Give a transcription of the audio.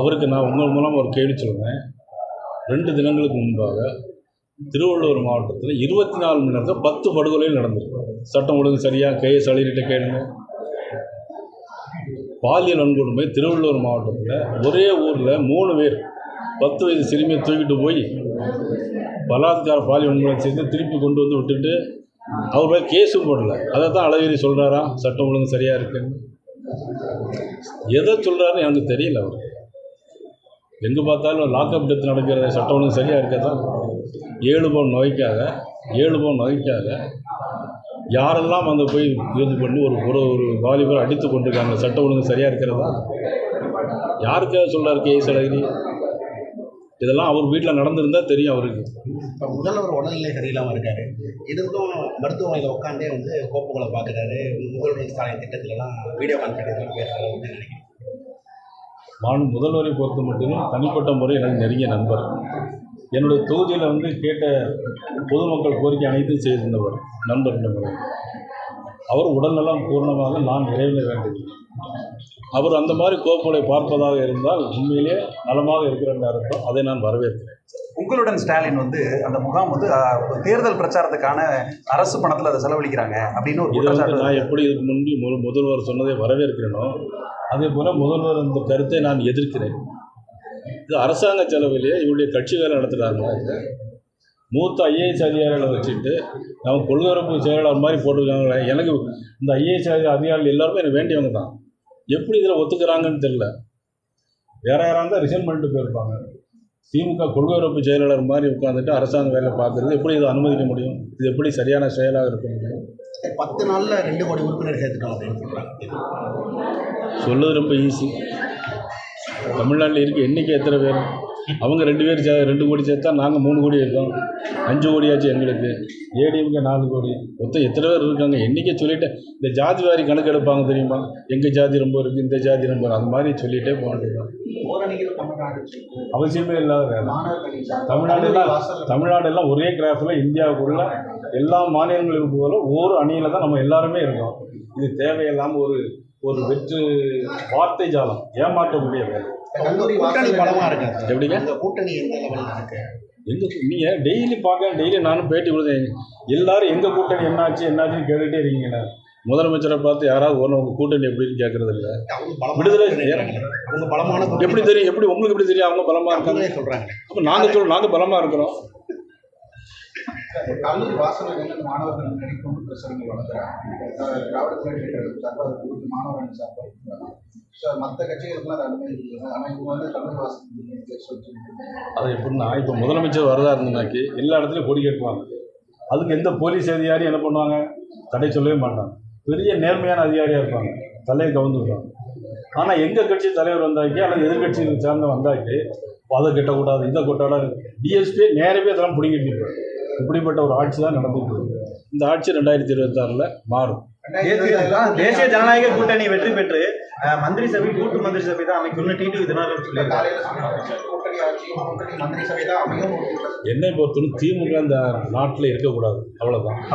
அவருக்கு நான் உங்கள் மூலம் ஒரு கேள்வி சொல்கிறேன் ரெண்டு தினங்களுக்கு முன்பாக திருவள்ளூர் மாவட்டத்தில் இருபத்தி நாலு மணி நேரத்தில் பத்து படுகொலைகள் நடந்திருக்கு. சட்டம் ஒழுங்கு சரியாக கேஎஸ் அழிகிட்ட கேளுங்க. பாலியல் வன்கொடுமை திருவள்ளூர் மாவட்டத்தில் ஒரே ஊரில் மூணு பேர். பத்து வயது சிறுமியை தூக்கிட்டு போய் பலாத்கார பாலியல் வன்கொடுமை சேர்ந்து திருப்பி கொண்டு வந்து விட்டுட்டு அவர் மேலே கேஸும் போடல. அதை தான் அழகிரி சொல்கிறாரா சட்டம் ஒழுங்கு சரியாக இருக்குன்னு. எதை சொல்கிறாருன்னு எனக்கு தெரியல அவருக்கு எங்கே பார்த்தாலும் லாக்அப் டெத் நடக்கிற சட்டம் ஒழுங்கு சரியாக இருக்கதான் ஏழு பவுன் நோய்க்காக ஏழு பவுன் நகைக்காக யாரெல்லாம் அந்த போய் இது பண்ணி ஒரு ஒரு ஒரு வாலிபர் அடித்து கொண்டிருக்காங்க சட்டம் ஒழுங்கு சரியாக இருக்கிறதா யாருக்காக சொல்கிறார் கே அழகிரி இதெல்லாம் அவர் வீட்டில் நடந்திருந்தா தெரியும் அவருக்கு. இப்போ முதல்வர் உடல்நிலை சரியில்லாமல் இருக்காரு. இதுக்கும் மருத்துவமனையில் உட்காந்தே வந்து கோப்புகளை பார்க்குறாரு முதல்வர் ஸ்டாலின் திட்டத்திலலாம் வீடியோ கான்ஃபரன்ஸ் பேசுகிறாங்க நினைக்கிறேன். நான் முதல்வரை பொறுத்த மட்டும் தனிப்பட்ட முறை எனக்கு நெருங்கிய நண்பர். என்னுடைய தொகுதியில் வந்து கேட்ட பொதுமக்கள் கோரிக்கை அனைத்தும் செய்திருந்தவர் நண்பர் என்ற முறை. அவர் உடல்நலம் பூர்ணமாக நான் நிறைவேற வேண்டும். அவர் அந்த மாதிரி கோப்புகளை பார்ப்பதாக இருந்தால் உண்மையிலேயே நலமாக இருக்கிற அர்த்தம். அதை நான் வரவேற்கிறேன். உங்களுடன் ஸ்டாலின் வந்து அந்த முகாம் வந்து தேர்தல் பிரச்சாரத்துக்கான அரசு பணத்தில் அதை செலவழிக்கிறாங்க அப்படின்னு ஒரு குற்றச்சாட்டு நான் எப்படி இதுக்கு முன்பு மு- முதல்வர் சொன்னதை வரவேற்கிறேனோ அதே போல் முதல்வர் இந்த கருத்தை நான் எதிர்க்கிறேன். இது அரசாங்க செலவிலேயே இவருடைய கட்சி வேலை நடத்துகிறாங்க மூத்த ஐஏஎஸ் அதிகாரிகளை வச்சுட்டு நம்ம கொள்கைரப்பு செயலாளர் மாதிரி போட்டிருக்காங்களே எனக்கு இந்த ஐஏஎஸ் அதிகாரிகள் எல்லாருமே எனக்கு வேண்டியவங்க தான். எப்படி இதில் ஒத்துக்கிறாங்கன்னு தெரியல. வேற யாராக இருந்தால் ரிசைன் பண்ணிட்டு போயிருப்பாங்க. திமுக கொள்கைரப்பு செயலாளர் மாதிரி உட்காந்துட்டு அரசாங்க வேலை பார்க்குறது எப்படி இதை அனுமதிக்க முடியும்? இது எப்படி சரியான செயலாக இருக்க முடியும்? பத்து நாளில் ரெண்டு கோடி உறுப்பினர் சேர்த்துட்டோம் அப்படின்னு சொல்கிறாங்க சொல்லுறது ரொம்ப ஈஸி தமிழ்நாட்டில் இருக்க எண்ணிக்கை எத்தனை பேர்? அவங்க ரெண்டு பேர் சே ரெண்டு கோடி சேர்த்தா நாங்கள் மூணு கோடி இருக்கோம். அஞ்சு கோடியாச்சு எங்களுக்கு. ஏடிஎம்கே நாலு கோடி. மொத்தம் எத்தனை பேர் இருக்காங்க? என்றைக்கே சொல்லிவிட்டு இந்த ஜாதி வாரி கணக்கு எடுப்பாங்க தெரியுமா? எங்கள் ஜாதி ரொம்ப இருக்குது இந்த ஜாதி ரொம்ப அந்த மாதிரி சொல்லிகிட்டே போக வேண்டியதுதான் அவசியமே இல்லாத வேலை. தமிழ்நாடு தமிழ்நாடு எல்லாம் ஒரே கிராஃபில் இந்தியாவுக்குள்ள எல்லா மாநிலங்களும் போல ஒவ்வொரு அணியில் தான் நம்ம எல்லாருமே இருக்கோம். இது தேவையில்லாமல் ஒரு ஒரு வெற்று வார்த்தை ஜாலம். வேலை. உங்க கூட்டணி பலமாக இருக்காது எப்படிங்க? கூட்டணி எந்த லெவலில் இருக்கு? எங்க நீங்கள் டெய்லி பார்க்க டெய்லி நானும் பேட்டி கொடுத்தேன். எல்லாரும் எங்கள் கூட்டணி என்னாச்சு என்னாச்சுன்னு கேட்டுகிட்டே இருக்கீங்கண்ணே. முதலமைச்சரை பார்த்து யாராவது ஒன்று உங்கள் கூட்டணி எப்படின்னு கேட்கறது இல்லை. விடுதலை. அவங்க பலமான எப்படி தெரியும் எப்படி உங்களுக்கு எப்படி தெரியும் அவங்க பலமாக இருக்காங்க? சொல்கிறாங்க அப்போ நாங்கள் சொல் நாங்கள் பலமாக இருக்கிறோம். கல்லூரி வாசலில் மாணவர்கள் நினைக்கும் பிரச்சனைகள் வளர்க்குறாங்க திராவிட முன்னேற்ற சார்பாக அது குறித்து மாணவர்கள் சார்பாக ஸோ மற்ற கட்சிகளுக்குலாம் அனுமதி அனுமதிக்கிறது ஆனால் இவங்க வந்து கல்லூரி வாசல் சொல்லிட்டு அது எப்படின்னா இப்போ முதலமைச்சர் வரதா இருந்தனாக்கி எல்லா இடத்துலையும் கொடி கட்டுவாங்க அதுக்கு எந்த போலீஸ் அதிகாரியும் என்ன பண்ணுவாங்க? தடை சொல்லவே மாட்டாங்க. பெரிய நேர்மையான அதிகாரியாக இருப்பாங்க. தலையை கவர்ந்து விடுவாங்க. ஆனால் எங்கள் கட்சி தலைவர் வந்தாக்கி அல்லது எதிர்கட்சி சேர்ந்த வந்தாக்கி அதை கட்டக்கூடாது இதை கொட்டாடாது டிஎஸ்பி நேரவே அதெல்லாம் பிடிங்கிட்டு இருப்பாங்க இப்படிப்பட்ட ஒரு ஆட்சி தான் நடந்துட்டு இருக்கு. இந்த ஆட்சி ரெண்டாயிரத்தி இருபத்தாறில் மாறும். தேசிய தேசிய ஜனநாயக கூட்டணி வெற்றி பெற்று மந்திரி சபை கூட்டு மந்திரி சபை தான் அமையும் ஒரு கூட்டத்தில் என்னை பொறுத்தவரை திமுக இந்த நாட்டில் இருக்கக்கூடாது. அவ்வளோதான்